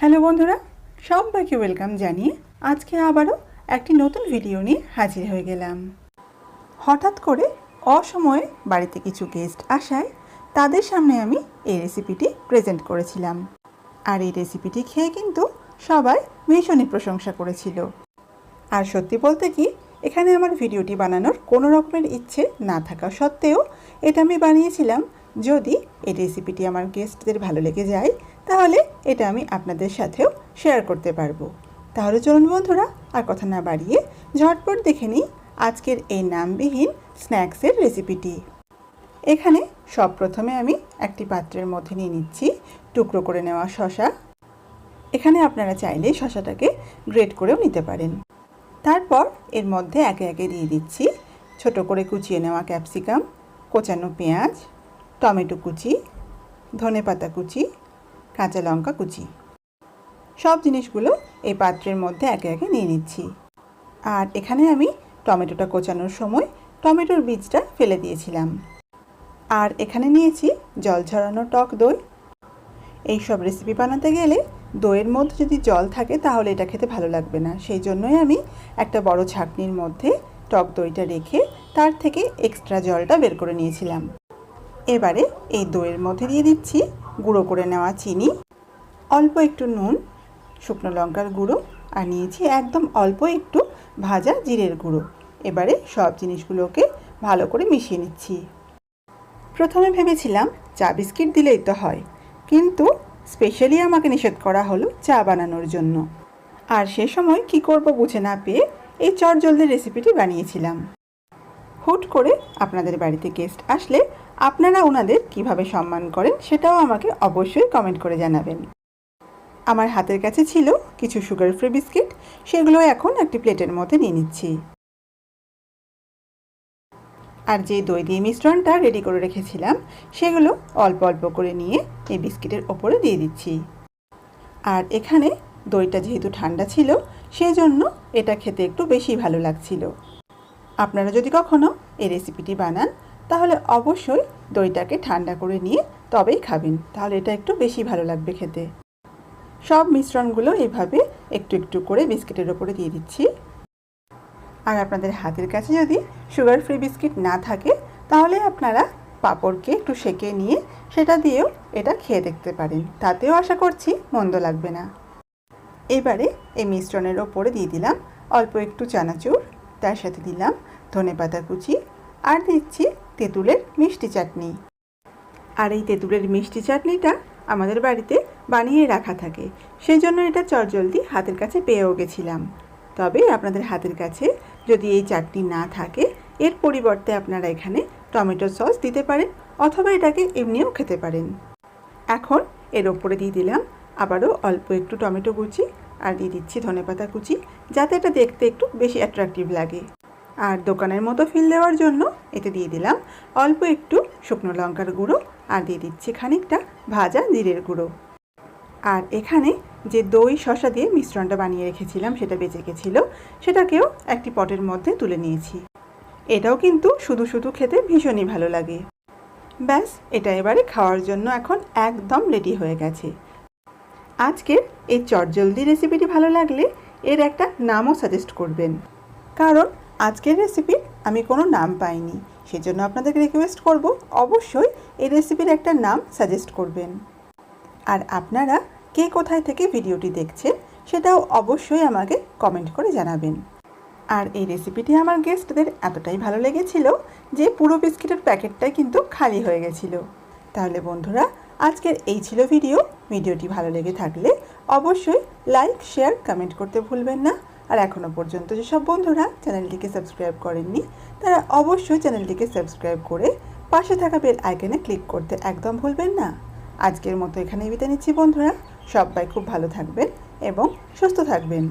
Hello বন্ধুরা, সবাইকে welcome জানিয়ে আজকে আবারও একটি নতুন ভিডিও নিয়ে হাজির হয়ে গেলাম। হঠাৎ করে অসময়ে বাড়িতে কিছু গেস্ট আসায় তাদের সামনে আমি এই রেসিপিটি প্রেজেন্ট করেছিলাম। আর এই রেসিপিটি খেয়ে কিন্তু সবাই ভীষণই প্রশংসা করেছিল। আর সত্যি বলতে কি, এখানে আমার ভিডিওটি বানানোর কোনো রকমের ইচ্ছে না থাকা সত্ত্বেও এটা আমি বানিয়েছিলাম যদি এই রেসিপিটি আমার গেস্টদের ভালো লেগে যায়, তাহলে এটা আমি আপনাদের সাথেও শেয়ার করতে পারব। তাহলে চলুন বন্ধুরা, আর কথা না বাড়িয়ে ঝটপট দেখে নিই আজকের এই নামবিহীন স্ন্যাক্সের রেসিপিটি এখানে সব প্রথমে আমি একটি পাত্রের মধ্যে নিয়ে নিচ্ছি টুকরো করে নেওয়া শশা এখানে আপনারা চাইলে শশাটাকে গ্রেট করেও নিতে পারেন। তারপর এর মধ্যে একে একে দিয়ে দিচ্ছি ছোট করে কুচিয়ে নেওয়া ক্যাপসিকাম কোচানো পেঁয়াজ টমেটো কুচি, ধনে পাতা কুচি, কাঁচা লঙ্কা কুচি। সব জিনিসগুলো এই পাত্রের মধ্যে একে একে নিয়ে নিচ্ছি। আর এখানে আমি টমেটোটা কোচানোর সময় টমেটোর বীজটা ফেলে দিয়েছিলাম। আর এখানে নিয়েছি জল ছড়ানো টক দই। এই সব রেসিপি বানাতে গেলে দইয়ের মধ্যে যদি জল থাকে তাহলে এটা খেতে ভালো লাগবে না। সেই জন্যই আমি একটা বড় ছাঁকনির মধ্যে টক দইটা রেখে তার থেকে এক্সট্রা জলটা বের করে নিয়েছিলাম। এবারে এই দইয়ের মধ্যে দিয়ে দিচ্ছি গুঁড়ো করে নেওয়া চিনি, অল্প একটু নুন, শুকনো লঙ্কার গুঁড়ো আর নিয়েছি একদম অল্প একটু ভাজা জিরের গুঁড়ো। এবারে সব জিনিসগুলোকে ভালো করে মিশিয়ে নিচ্ছি। প্রথমে ভেবেছিলাম চা বিস্কিট দিলেই তো হয়, কিন্তু স্পেশালি আমাকে নিষেধ করা হলো চা বানানোর জন্য। আর সে সময় কি করব বুঝে না পেয়ে এই চটজলদির রেসিপিটি বানিয়েছিলাম। হুট করে আপনাদের বাড়িতে গেস্ট আসলে আপনারা ওনাদের কীভাবে সম্মান করেন সেটাও আমাকে অবশ্যই কমেন্ট করে জানাবেন। আমার হাতের কাছে ছিল কিছু সুগার ফ্রি বিস্কিট সেগুলো এখন একটি প্লেটের মধ্যে নিয়ে নিচ্ছি। আর যে দই দিয়ে মিশ্রণটা রেডি করে রেখেছিলাম, সেগুলো অল্প অল্প করে নিয়ে এই বিস্কিটের ওপরে দিয়ে দিচ্ছি। আর এখানে দইটা যেহেতু ঠান্ডা ছিল সেই জন্য এটা খেতে একটু বেশি ভালো লাগছিল। আপনারা যদি কখনও এই রেসিপিটি বানান তাহলে অবশ্যই দইটাকে ঠান্ডা করে নিয়ে তবেই খাবেন। তাহলে এটা একটু বেশি ভালো লাগবে খেতে। সব মিশ্রণগুলো এভাবে একটু একটু করে বিস্কিটের ওপরে দিয়ে দিচ্ছি। আর আপনাদের হাতের কাছে যদি সুগার ফ্রি বিস্কিট না থাকে, তাহলে আপনারা পাঁপড়কে একটু সেকে নিয়ে সেটা দিয়েও এটা খেয়ে দেখতে পারেন। তাতেও আশা করছি মন্দ লাগবে না। এবারে এই মিশ্রণের ওপরে দিয়ে দিলাম অল্প একটু চানাচুর। তার সাথে দিলাম ধনে পাতা কুচি। আর দিচ্ছি তেঁতুলের মিষ্টি চাটনি। আর এই তেঁতুলের মিষ্টি চাটনিটা আমাদের বাড়িতে বানিয়ে রাখা থাকে। সেই জন্য এটা চটজলদি হাতের কাছে পেয়েও গেছিলাম। তবে আপনাদের হাতের কাছে যদি এই চাটনি না থাকে, এর পরিবর্তে আপনারা এখানে টমেটো সস দিতে পারেন অথবা এটাকে এমনিও খেতে পারেন। এখন এর ওপরে দিয়ে দিলাম আবারও অল্প একটু টমেটো কুচি আর দিয়ে দিচ্ছি ধনেপাতা কুচি, যাতে এটা দেখতে একটু বেশি অ্যাট্রাকটিভ লাগে। আর দোকানের মতো ফিল দেওয়ার জন্য এতে দিয়ে দিলাম অল্প একটু শুকনো লঙ্কার গুঁড়ো আর দিয়ে দিচ্ছি খানিকটা ভাজা জিরের গুঁড়ো। আর এখানে যে দই শশা দিয়ে মিশ্রণটা বানিয়ে রেখেছিলাম সেটা বেঁচে গেছিল, সেটাকেও একটি পটের মধ্যে তুলে নিয়েছি। এটাও কিন্তু শুধু শুধু খেতে ভীষণই ভালো লাগে। ব্যাস, এটা এবারে খাওয়ার জন্য এখন একদম রেডি হয়ে গেছে। আজকের এই চটজলদি রেসিপিটি ভালো লাগলে এর একটা নামও সাজেস্ট করবেন। কারণ আজকের রেসিপির আমি কোনো নাম পাইনি, সেজন্য আপনাদেরকে রিকোয়েস্ট করব, অবশ্যই এই রেসিপির একটা নাম সাজেস্ট করবেন। আর আপনারা কে কোথায় থেকে ভিডিওটি দেখছেন, সেটাও অবশ্যই আমাকে কমেন্ট করে জানাবেন। আর এই রেসিপিটি আমার গেস্টদের এতটাই ভালো লেগেছিল, যে পুরো বিস্কিটের প্যাকেটটাই কিন্তু খালি হয়ে গেছিল। তাহলে বন্ধুরা, আজকের এই ছিল ভিডিও ভিডিওটি ভালো লেগে থাকলে অবশ্যই লাইক শেয়ার কমেন্ট করতে ভুলবেন না। আর এখনও পর্যন্ত যেসব বন্ধুরা চ্যানেলটিকে সাবস্ক্রাইব করেননি, তারা অবশ্যই চ্যানেলটিকে সাবস্ক্রাইব করে পাশে থাকা বেল আইকনে ক্লিক করতে একদম ভুলবেন না। আজকের মতো এখানেই বিদায় নিচ্ছি বন্ধুরা। সবাই খুব ভালো থাকবেন এবং সুস্থ থাকবেন।